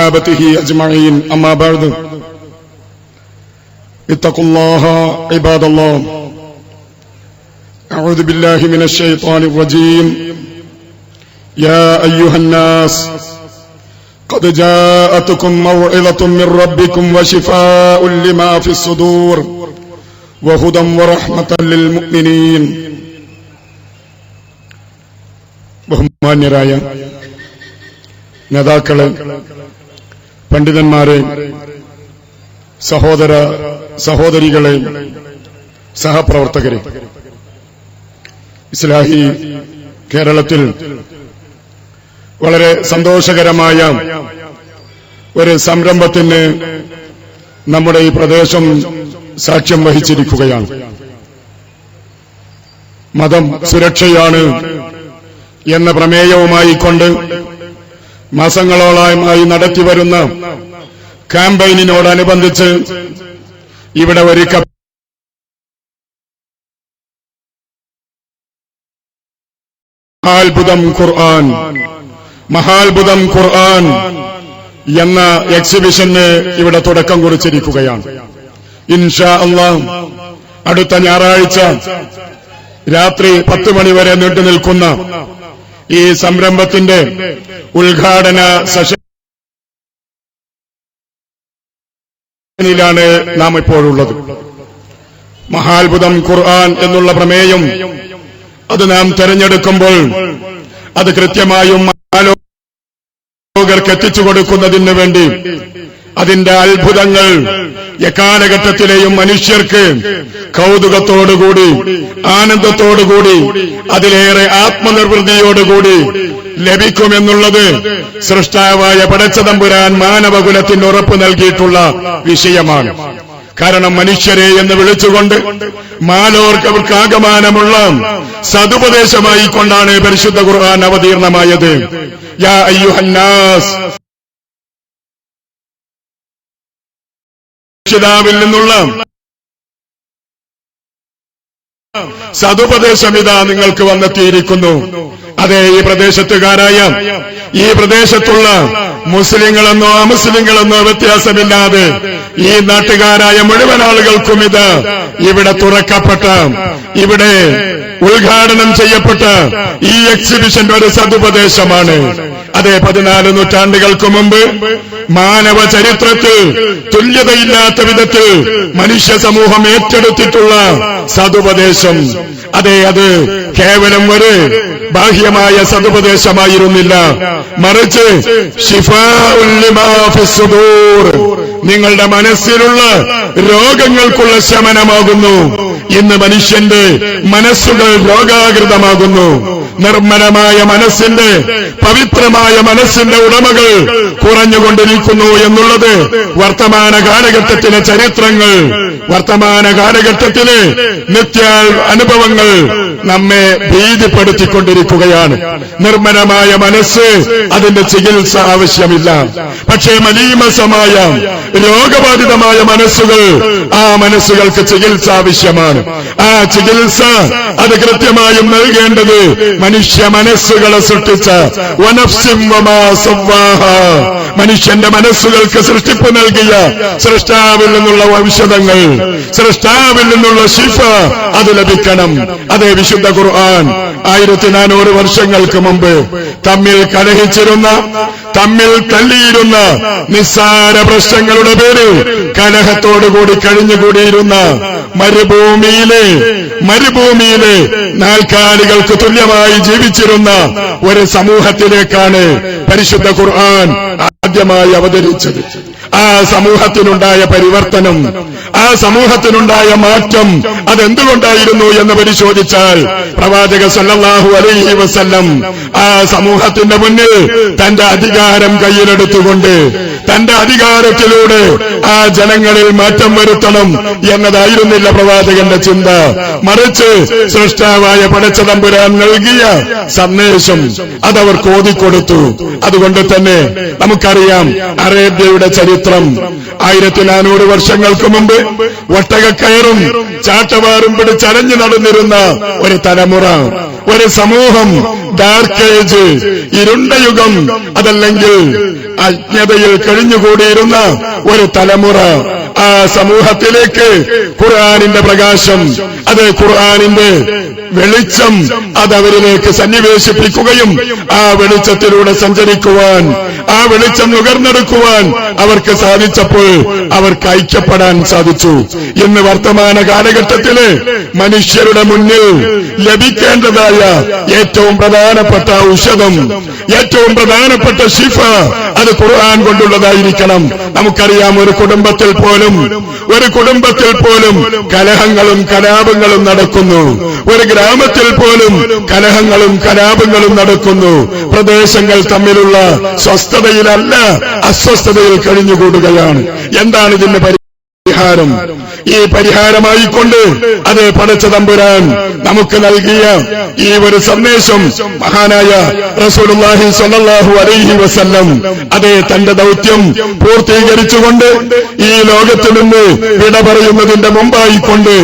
وصحابته أجمعين أما بعد اتقوا الله عباد الله أعوذ بالله من الشيطان الرجيم يا أيها الناس قد جاءتكم موعظة من ربكم وشفاء لما في الصدور وهدى ورحمة للمؤمنين ബഹുമാന്യരായ നേതാക്കളെ പണ്ഡിതന്മാരെ സഹോദര സഹോദരികളെ സഹപ്രവർത്തകരെ. ഇസ്ലാഹി കേരളത്തിൽ വളരെ സന്തോഷകരമായ ഒരു സംരംഭത്തിന് നമ്മുടെ ഈ പ്രദേശം സാക്ഷ്യം വഹിച്ചിരിക്കുകയാണ്. മതം സുരക്ഷയാണ് എന്ന പ്രമേയവുമായി കൊണ്ട് മാസങ്ങളോളമായി നടത്തി വരുന്ന ക്യാമ്പയിനോടനുബന്ധിച്ച് ഇവിടെ ഒരു മഹാത്ഭുതം ഖുർആൻ മഹാത്ഭുതം ഖുർആൻ എന്ന എക്സിബിഷന് ഇവിടെ തുടക്കം കുറിച്ചിരിക്കുകയാണ്. ഇൻഷാ അള്ളാ അടുത്ത ഞായറാഴ്ച രാത്രി പത്ത് മണിവരെ നീണ്ടു നിൽക്കുന്ന ഈ സംരംഭത്തിന്റെ ഉദ്ഘാടന സെഷനിലാണ് നാം ഇപ്പോഴുള്ളത്. മഹാത്ഭുതം ഖുർആൻ എന്നുള്ള പ്രമേയം അത് നാം തെരഞ്ഞെടുക്കുമ്പോൾ അത് കൃത്യമായും ആലോകർക്ക് എത്തിച്ചു കൊടുക്കുന്നതിന് വേണ്ടി അതിന്റെ അത്ഭുതങ്ങൾ എക്കാലഘട്ടത്തിലെയും മനുഷ്യർക്ക് കൗതുകത്തോടുകൂടി ആനന്ദത്തോടുകൂടി അതിലേറെ ആത്മനിർവൃതിയോടുകൂടി ലഭിക്കുമെന്നുള്ളത് സൃഷ്ടാവായ പടച്ചതമ്പുരാൻ മാനവകുലത്തിന് ഉറപ്പ് നൽകിയിട്ടുള്ള വിഷയമാണ്. കാരണം മനുഷ്യരെ എന്ന് വിളിച്ചുകൊണ്ട് മാലോർക്കവർക്ക് ആഗമാനമുള്ള സതുപദേശമായി കൊണ്ടാണ് പരിശുദ്ധ ഖുർആൻ അവതീർണമായത്. യാ അയ്യുഹന്നാസ് രക്ഷിതാവിൽ നിന്നുള്ള സതുപദേശം ഇതാ നിങ്ങൾക്ക് വന്നെത്തിയിരിക്കുന്നു. അതെ ഈ പ്രദേശത്തുകാരായ ഈ പ്രദേശത്തുള്ള മുസ്ലിങ്ങളെന്നോ അമുസ്ലിങ്ങളെന്നോ വ്യത്യാസമില്ലാതെ ഈ നാട്ടുകാരായ മുഴുവൻ ആളുകൾക്കും ഇത് ഇവിടെ തുറക്കപ്പെട്ട ഇവിടെ ഉദ്ഘാടനം ചെയ്യപ്പെട്ട ഈ എക്സിബിഷന്റെ ഒരു സതുപദേശമാണ്. അതെ പതിനാല് നൂറ്റാണ്ടുകൾക്ക് മുമ്പ് മാനവ ചരിത്രത്തിൽ തുല്യതയില്ലാത്ത വിധത്തിൽ മനുഷ്യ സമൂഹം ഏറ്റെടുത്തിട്ടുള്ള സതുപദേശം അതെ അത് കേവലം ഒരു ബാഹ്യമായ സതുപദേശമായിരുന്നില്ല. മറിച്ച് നിങ്ങളുടെ മനസ്സിലുള്ള രോഗങ്ങൾക്കുള്ള ശമനമാകുന്നു. ഇന്ന് മനുഷ്യന്റെ മനസ്സുകൾ രോഗാകൃതമാകുന്നു. നിർമ്മലമായ മനസ്സിന്റെ പവിത്രമായ മനസ്സിന്റെ ഉടമകൾ കുറഞ്ഞുകൊണ്ടിരിക്കുന്നു എന്നുള്ളത് വർത്തമാന കാലഘട്ടത്തിലെ ചരിത്രങ്ങൾ. വർത്തമാന കാലഘട്ടത്തിലെ നിത്യ അനുഭവങ്ങൾ 嗯嗯 നമ്മെ ഭീതിപ്പെടുത്തിക്കൊണ്ടിരിക്കുകയാണ്. നിർമ്മലമായ മനസ്സ് അതിന്റെ ചികിത്സ ആവശ്യമില്ല. പക്ഷേ മലീമസമായ രോഗബാധിതമായ മനസ്സുകൾ ആ മനസ്സുകൾക്ക് ചികിത്സ ആവശ്യമാണ്. ആ ചികിത്സ അത് കൃത്യമായും നൽകേണ്ടത് മനുഷ്യ മനസ്സുകളെ സൃഷ്ടിച്ച വനഫ്സിംഹമാസവാഹ മനുഷ്യന്റെ മനസ്സുകൾക്ക് സൃഷ്ടിപ്പ് നൽകിയ സൃഷ്ടാവിൽ നിന്നുള്ള ഔഷധങ്ങൾ സൃഷ്ടാവിൽ നിന്നുള്ള ശിഫ അത് ലഭിക്കണം. അതേ വിശുദ്ധ ഖുർആൻ ആയിരത്തി നാനൂറ് വർഷങ്ങൾക്ക് മുമ്പ് തമ്മിൽ കലഹിച്ചിരുന്ന തമ്മിൽ തല്ലിയിരുന്ന നിസ്സാര പ്രശ്നങ്ങളുടെ പേരിൽ കലഹത്തോടുകൂടി കഴിഞ്ഞുകൂടിയിരുന്ന മരുഭൂമിയിലെ മരുഭൂമിയിലെ നാൽക്കാലികൾക്ക് തുല്യമായി ജീവിച്ചിരുന്ന ഒരു സമൂഹത്തിലേക്കാണ് പരിശുദ്ധ ഖുർആൻ ആദ്യമായി അവതരിച്ചത്. ആ സമൂഹത്തിനുണ്ടായ പരിവർത്തനം ആ സമൂഹത്തിനുണ്ടായ മാറ്റം അതെന്തുകൊണ്ടായിരുന്നു എന്ന് പരിശോധിച്ചാൽ പ്രവാചക സല്ലാഹു അലൈഹി വസ്ല്ലം ആ സമൂഹത്തിന്റെ മുന്നിൽ തന്റെ അധികാരം കയ്യിലെടുത്തുകൊണ്ട് തന്റെ അധികാരത്തിലൂടെ ആ ജനങ്ങളിൽ മാറ്റം വരുത്തണം എന്നതായിരുന്നില്ല പ്രവാചകന്റെ ചിന്ത. മറിച്ച് സൃഷ്ടാവായ പടച്ചതമ്പുരാൻ നൽകിയ സന്ദേശം അതവർക്ക് ഓതിക്കൊടുത്തു അതുകൊണ്ട് തന്നെ നമുക്കറിയാം അറേബ്യയുടെ ചരിത്രം ആയിരത്തി നാനൂറ് വർഷങ്ങൾക്ക് മുമ്പ് ഒട്ടകക്കയറും ചാട്ടവാറും പിടിച്ചരഞ്ഞു നടന്നിരുന്ന ഒരു തലമുറ. ഒരു സമൂഹം ഡാർക്ക് ഏജ് ഇരുണ്ട യുഗം അതല്ലെങ്കിൽ അജ്ഞതയിൽ കഴിഞ്ഞുകൂടിയിരുന്ന ഒരു തലമുറ. ആ സമൂഹത്തിലേക്ക് ഖുർആാനിന്റെ പ്രകാശം അത് ഖുർആാനിന്റെ വെളിച്ചം അത് അവരിലേക്ക് സന്നിവേശിപ്പിക്കുകയും ആ വെളിച്ചത്തിലൂടെ സഞ്ചരിക്കുവാൻ ആ വെളിച്ചം നുകർന്നെടുക്കുവാൻ അവർക്ക് സാധിച്ചപ്പോൾ അവർക്ക് ഐക്യപ്പെടാൻ സാധിച്ചു. ഇന്ന് വർത്തമാന കാലഘട്ടത്തിൽ മനുഷ്യരുടെ മുന്നിൽ ലഭിക്കേണ്ടതായ ഏറ്റവും പ്രധാനപ്പെട്ട ഔഷധം ഏറ്റവും പ്രധാനപ്പെട്ട ശിഫ അത് ഖുർആൻ കൊണ്ടുള്ളതായിരിക്കണം. നമുക്കറിയാം ഒരു കുടുംബത്തിൽ പോലും ഒരു കുടുംബത്തിൽ പോലും കലഹങ്ങളും കലാപങ്ങളും നടക്കുന്നു. ഒരു ഗ്രാമത്തിൽ പോലും കലഹങ്ങളും കലാപങ്ങളും നടക്കുന്നു. പ്രദേശങ്ങൾ തമ്മിലുള്ള സ്വസ്ഥതയിലല്ല അസ്വസ്ഥതയിൽ കഴിഞ്ഞുകൂടുകയാണ്. എന്താണ് ഇതിന്റെ പരിഹാരം? ഈ പരിഹാരമായിക്കൊണ്ട് അത് പടച്ച തമ്പുരാൻ നമുക്ക് നൽകിയ ഈ ഒരു സന്ദേശം മഹാനായ റസൂലുള്ളാഹി സ്വല്ലല്ലാഹു അലൈഹി വസല്ലം. അതേ തന്റെ ദൗത്യം പൂർത്തീകരിച്ചുകൊണ്ട് ഈ ലോകത്ത് നിന്ന് വിട പറയുന്നതിന്റെ മുമ്പായിക്കൊണ്ട്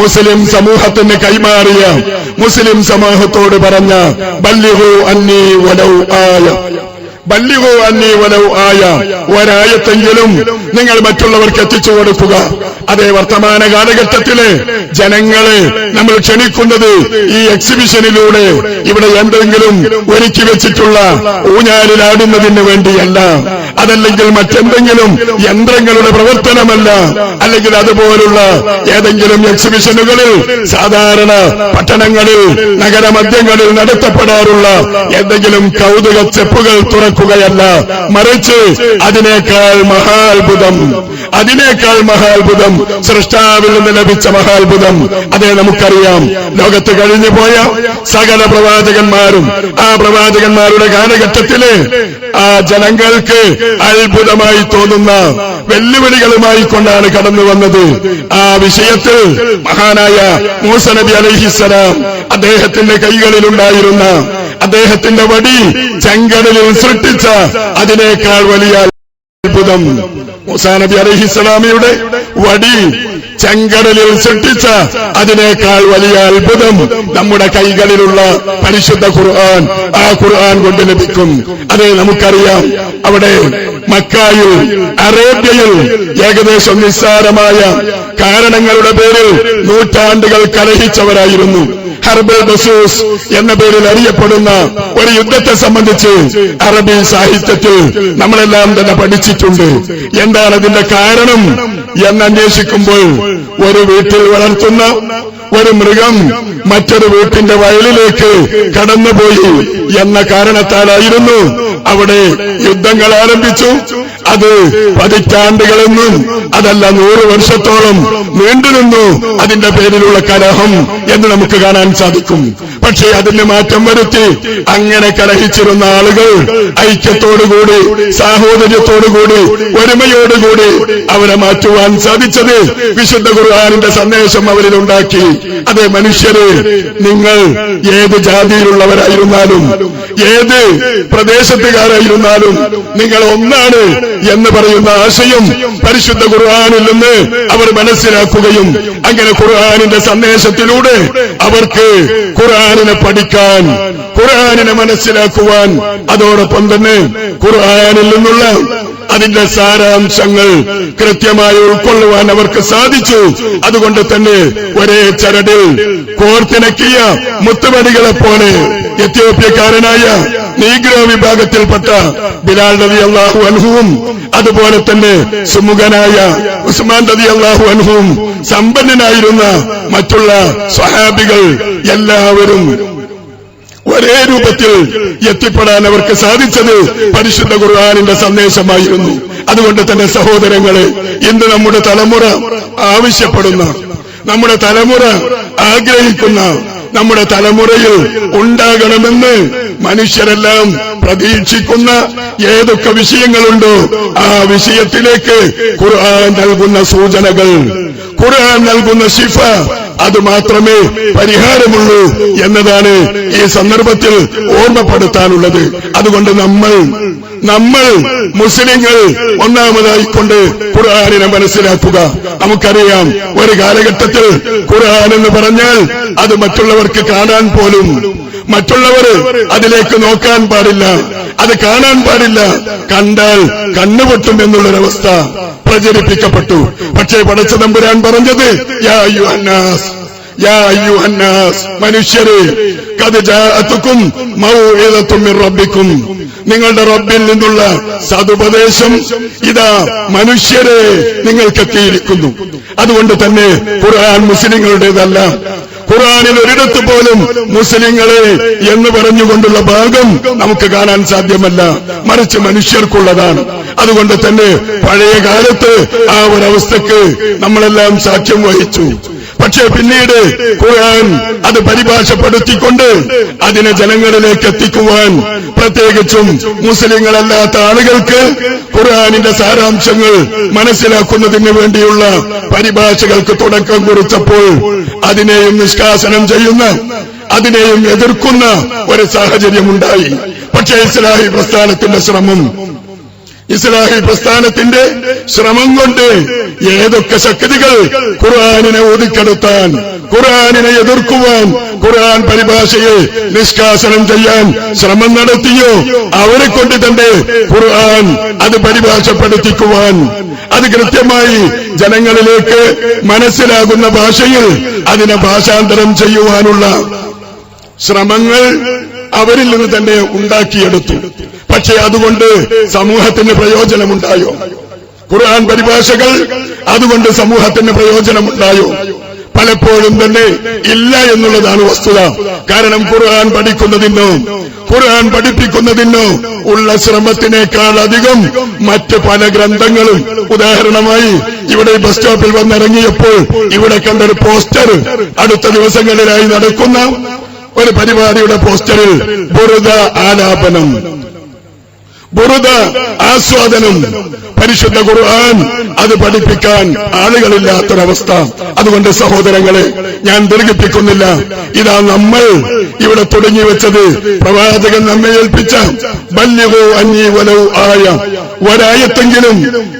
മുസ്ലിം സമൂഹത്തിന് കൈമാറിയ മുസ്ലിം സമൂഹത്തോട് പറഞ്ഞ ബല്ലിഹു അന്നി വലൗ ആയ. ബല്ലിഹു അന്നി വലൗ ആയ. ഒരായത്തെങ്കിലും നിങ്ങൾ മറ്റുള്ളവർക്ക് എത്തിച്ചു കൊടുക്കുക. അതേ വർത്തമാന കാലഘട്ടത്തിൽ ജനങ്ങളെ നമ്മൾ ക്ഷണിക്കുന്നത് ഈ എക്സിബിഷനിലൂടെ ഇവിടെ എന്തെങ്കിലും ഒരുക്കി വെച്ചിട്ടുള്ള ഊഞ്ഞാലിലാടുന്നതിന് വേണ്ടിയല്ല. അതല്ലെങ്കിൽ മറ്റെന്തെങ്കിലും യന്ത്രങ്ങളുടെ പ്രവർത്തനമല്ല. അല്ലെങ്കിൽ അതുപോലുള്ള ഏതെങ്കിലും എക്സിബിഷനുകളിൽ സാധാരണ പട്ടണങ്ങളിൽ നഗരമധ്യങ്ങളിൽ നടത്തപ്പെടാറുള്ള എന്തെങ്കിലും കൗതുക ചെപ്പുകൾ തുറക്കുകയല്ല. മറിച്ച് അതിനേക്കാൾ മഹാത്ഭുതം അതിനേക്കാൾ മഹാത്ഭുതം സൃഷ്ടാവിൽ നിന്ന് ലഭിച്ച മഹാത്ഭുതം. അതേ നമുക്കറിയാം. ലോകത്ത് കഴിഞ്ഞു പോയ സകല പ്രവാചകന്മാരും ആ പ്രവാചകന്മാരുടെ കാലഘട്ടത്തിൽ ആ ജനങ്ങൾക്ക് അത്ഭുതമായി തോന്നുന്ന വെല്ലുവിളികളുമായി കൊണ്ടാണ് കടന്നു വന്നത്. ആ വിഷയത്തിൽ മഹാനായ മൂസ നബി അദ്ദേഹത്തിന്റെ കൈകളിലുണ്ടായിരുന്ന അദ്ദേഹത്തിന്റെ വടി ചെങ്കടലിൽ സൃഷ്ടിച്ച അതിനേക്കാൾ വലിയ അത്ഭുതം. മൂസാ നബി അലഹിസ്സലാമിയുടെ വടി ചെങ്കടലിൽ സൃഷ്ടിച്ച അതിനേക്കാൾ വലിയ അത്ഭുതം നമ്മുടെ കൈകളിലുള്ള പരിശുദ്ധ ഖുർആൻ. ആ ഖുർആൻ കൊണ്ട് ലഭിക്കും. അത് നമുക്കറിയാം. അവിടെ മക്കായിൽ അറേബ്യയിൽ ഏകദേശം നിസ്സാരമായ കാരണങ്ങളുടെ പേരിൽ നൂറ്റാണ്ടുകൾ കലഹിച്ചവരായിരുന്നു. ഹർബൽ ബസൂസ് എന്ന പേരിൽ അറിയപ്പെടുന്ന ഒരു യുദ്ധത്തെ സംബന്ധിച്ച് അറബി സാഹിത്യത്തിൽ നമ്മളെല്ലാം തന്നെ പഠിച്ചിട്ടുണ്ട്. എന്താണ് അതിന്റെ കാരണം എന്ന് അന്വേഷിക്കുമ്പോൾ ഒരു വീട്ടിൽ വളർത്തുന്ന ഒരു മൃഗം മറ്റൊരു വീട്ടിന്റെ വയലിലേക്ക് കടന്നുപോയി എന്ന കാരണത്താലായിരുന്നു അവിടെ യുദ്ധങ്ങൾ ആരംഭിച്ചു. അത് പതിറ്റാണ്ടുകളെന്നും അതല്ല നൂറ് വർഷത്തോളം നീണ്ടുനിന്നു അതിന്റെ പേരിലുള്ള കലഹം എന്ന് നമുക്ക് കാണാൻ സാധിക്കും. പക്ഷേ അതിന് മാറ്റം വരുത്തി അങ്ങനെ കലഹിച്ചിരുന്ന ആളുകൾ ഐക്യത്തോടുകൂടി സാഹോദര്യത്തോടുകൂടി ഒരുമയോടുകൂടി അവരെ മാറ്റുവാൻ സാധിച്ചത് വിശുദ്ധ ഖുർആാനിന്റെ സന്ദേശം അവരിൽ ഉണ്ടാക്കി. അതേ മനുഷ്യര് നിങ്ങൾ ഏത് ജാതിയിലുള്ളവരായിരുന്നാലും ഏത് പ്രദേശത്തുകാരായിരുന്നാലും നിങ്ങൾ ഒന്നാണ് എന്ന് പറയുന്ന ആശയം പരിശുദ്ധ ഖുർആാനിൽ നിന്ന് അവർ മനസ്സിലാക്കുകയും അങ്ങനെ ഖുർആാനിന്റെ സന്ദേശത്തിലൂടെ അവർക്ക് ഖുർആാനിനെ പഠിക്കാൻ ഖുർആാനിനെ മനസ്സിലാക്കുവാൻ അതോടൊപ്പം തന്നെ ഖുർആാനിൽ നിന്നുള്ള അതിന്റെ സാരാംശങ്ങൾ കൃത്യമായി ഉൾക്കൊള്ളുവാൻ അവർക്ക് സാധിച്ചു. അതുകൊണ്ട് തന്നെ ഒരേ ചരടിൽ കോർത്തിണക്കിയ മുത്തുമണികളെ പോലെ എത്യോപ്യക്കാരനായ നീഗ്രോ വിഭാഗത്തിൽപ്പെട്ട ബിലാൽ നദി അള്ളാഹു അൻഹുവും അതുപോലെ തന്നെ സുമുഖനായ ഉസ്മാൻ നദി അള്ളാഹു അൻഹുവും സമ്പന്നനായിരുന്ന മറ്റുള്ള സ്വഹാബികൾ എല്ലാവരും ഒരേ രൂപത്തിൽ എത്തിപ്പെടാൻ അവർക്ക് സാധിച്ചത് പരിശുദ്ധ ഖുർആാനിന്റെ സന്ദേശമായിരുന്നു. അതുകൊണ്ട് തന്നെ സഹോദരങ്ങളെ ഇന്ന് നമ്മുടെ തലമുറ ആവശ്യപ്പെടുന്ന നമ്മുടെ തലമുറ ആഗ്രഹിക്കുന്ന നമ്മുടെ തലമുറയിൽ ഉണ്ടാകണമെന്ന് മനുഷ്യരെല്ലാം പ്രതീക്ഷിക്കുന്ന ഏതൊക്കെ വിഷയങ്ങളുണ്ടോ ആ വിഷയത്തിലേക്ക് ഖുർആൻ നൽകുന്ന സൂചനകൾ ഖുർആൻ നൽകുന്ന ശിഫ അത് മാത്രമേ പരിഹാരമുള്ളൂ എന്നതാണ് ഈ സന്ദർഭത്തിൽ ഓർമ്മപ്പെടുത്താനുള്ളത്. അതുകൊണ്ട് നമ്മൾ നമ്മൾ മുസ്ലിങ്ങൾ ഒന്നാമതായിക്കൊണ്ട് ഖുർആാനിനെ മനസ്സിലാക്കുക. നമുക്കറിയാം ഒരു കാലഘട്ടത്തിൽ ഖുർആൻ എന്ന് പറഞ്ഞാൽ അത് മറ്റുള്ളവർക്ക് കാണാൻ പോലും മറ്റുള്ളവർ അതിലേക്ക് നോക്കാൻ പാടില്ല. അത് കാണാൻ പാടില്ല. കണ്ടാൽ കണ്ണുപൊട്ടും എന്നുള്ളൊരവസ്ഥ. പ്രചരിപ്പിക്കപ്പെട്ടു. പക്ഷേ പടച്ച തമ്പുരാൻ പറഞ്ഞത് യാ മനുഷ്യരെ റബ്ബിക്കും. നിങ്ങളുടെ റബ്ബിൽ നിന്നുള്ള സതുപദേശം ഇതാ മനുഷ്യരെ നിങ്ങൾക്കെത്തിയിരിക്കുന്നു. അതുകൊണ്ട് തന്നെ ഖുർആൻ മുസ്ലിങ്ങളുടേതല്ല ഖുർആനിൽ ഒരിടത്ത് പോലും മുസ്ലിങ്ങളെ എന്ന് പറഞ്ഞുകൊണ്ടുള്ള ഭാഗം നമുക്ക് കാണാൻ സാധ്യമല്ല. മറിച്ച് മനുഷ്യർക്കുള്ളതാണ്. അതുകൊണ്ട് തന്നെ പഴയ കാലത്ത് ആ ഒരവസ്ഥക്ക് നമ്മളെല്ലാം സാക്ഷ്യം വഹിച്ചു. പക്ഷേ പിന്നീട് ഖുർആൻ അത് പരിഭാഷപ്പെടുത്തിക്കൊണ്ട് അതിനെ ജനങ്ങളിലേക്ക് എത്തിക്കുവാൻ പ്രത്യേകിച്ചും മുസ്ലിങ്ങളല്ലാത്ത ആളുകൾക്ക് ഖുർആാനിന്റെ സാരാംശങ്ങൾ മനസ്സിലാക്കുന്നതിന് വേണ്ടിയുള്ള പരിഭാഷകൾക്ക് തുടക്കം കുറിച്ചപ്പോൾ അതിനെയും നിഷ്കാസനം ചെയ്യുന്ന അതിനെയും എതിർക്കുന്ന ഒരു സാഹചര്യമുണ്ടായി. പക്ഷേ ഇസ്ലാഹി പ്രസ്ഥാനത്തിന്റെ ശ്രമം ഇസ്ലാഹി പ്രസ്ഥാനത്തിന്റെ ശ്രമം കൊണ്ട് ഏതൊക്കെ ശക്തികൾ ഖുർആാനിനെ ഒതുക്കെടുത്താൻ ഖുർആാനിനെ എതിർക്കുവാൻ ഖുർആൻ പരിഭാഷയെ നിഷ്കാസനം ചെയ്യാൻ ശ്രമം നടത്തിയോ? അവരെ കൊണ്ട് തന്നെ ഖുർആൻ അത് പരിഭാഷപ്പെടുത്തിക്കുവാൻ. അത് കൃത്യമായി ജനങ്ങളിലേക്ക് മനസ്സിലാകുന്ന ഭാഷയിൽ അതിനെ ഭാഷാന്തരം ചെയ്യുവാനുള്ള ശ്രമങ്ങൾ അവരിൽ നിന്ന് തന്നെ ഉണ്ടാക്കിയെടുത്തു. പക്ഷേ അതുകൊണ്ട് സമൂഹത്തിന് പ്രയോജനമുണ്ടായോ? ഖുർആൻ പരിഭാഷകൾ അതുകൊണ്ട് സമൂഹത്തിന് പ്രയോജനമുണ്ടായോ? പലപ്പോഴും തന്നെ ഇല്ല എന്നുള്ളതാണ് വസ്തുത. കാരണം ഖുർആൻ പഠിക്കുന്നതിനോ ഖുർആൻ പഠിപ്പിക്കുന്നതിനോ ഉള്ള ശ്രമത്തിനേക്കാൾ അധികം മറ്റ് പല ഗ്രന്ഥങ്ങളും ഉദാഹരണമായി ഇവിടെ ബസ് സ്റ്റോപ്പിൽ വന്നിറങ്ങിയപ്പോൾ ഇവിടെ കണ്ടൊരു പോസ്റ്റർ അടുത്ത ദിവസങ്ങളിലായി നടക്കുന്ന ഒരു പരിപാടിയുടെ പോസ്റ്ററിൽ ബുറുദ ആലാപനം. ബുറുദ ആസ്വാദനം. പരിശുദ്ധ ഖുർആൻ അത് പഠിപ്പിക്കാൻ ആളുകളില്ലാത്തൊരവസ്ഥ. അതുകൊണ്ട് സഹോദരങ്ങളെ ഞാൻ ദീർഘിപ്പിക്കുന്നില്ല. ഇതാ നമ്മൾ ഇവിടെ തുടങ്ങി വെച്ചത്. പ്രവാചകൻ നമ്മെ ഏൽപ്പിച്ച ബല്യവോ അന്യ വലോ ആയ ഒരായത്തെങ്കിലും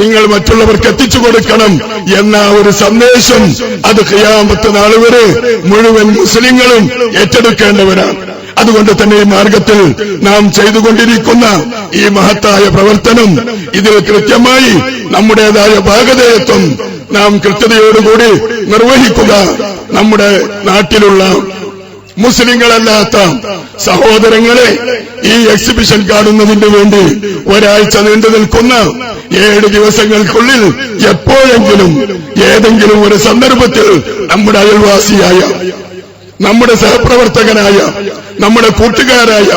നിങ്ങൾ മറ്റുള്ളവർക്ക് എത്തിച്ചു കൊടുക്കണം എന്ന ഒരു സന്ദേശം അത് ഖിയാമത്ത് നാളുവരെ വരെ മുഴുവൻ മുസ്ലിങ്ങളും ഏറ്റെടുക്കേണ്ടവരാണ്. അതുകൊണ്ട് തന്നെ ഈ മാർഗത്തിൽ നാം ചെയ്തുകൊണ്ടിരിക്കുന്ന ഈ മഹത്തായ പ്രവർത്തനം ഇതിൽ കൃത്യമായി നമ്മുടേതായ ഭാഗതേയത്വം നാം കൃത്യതയോടുകൂടി നിർവഹിക്കുക. നമ്മുടെ നാട്ടിലുള്ള മുസ്ലിങ്ങളല്ലാത്ത സഹോദരങ്ങളെ ഈ എക്സിബിഷൻ കാണുന്നതിന് വേണ്ടി ഒരാഴ്ച നീണ്ടു നിൽക്കുന്ന ഏഴ് ദിവസങ്ങൾക്കുള്ളിൽ എപ്പോഴെങ്കിലും ഏതെങ്കിലും ഒരു സന്ദർഭത്തിൽ നമ്മുടെ അയൽവാസിയായ നമ്മുടെ സഹപ്രവർത്തകനായ നമ്മുടെ കൂട്ടുകാരായ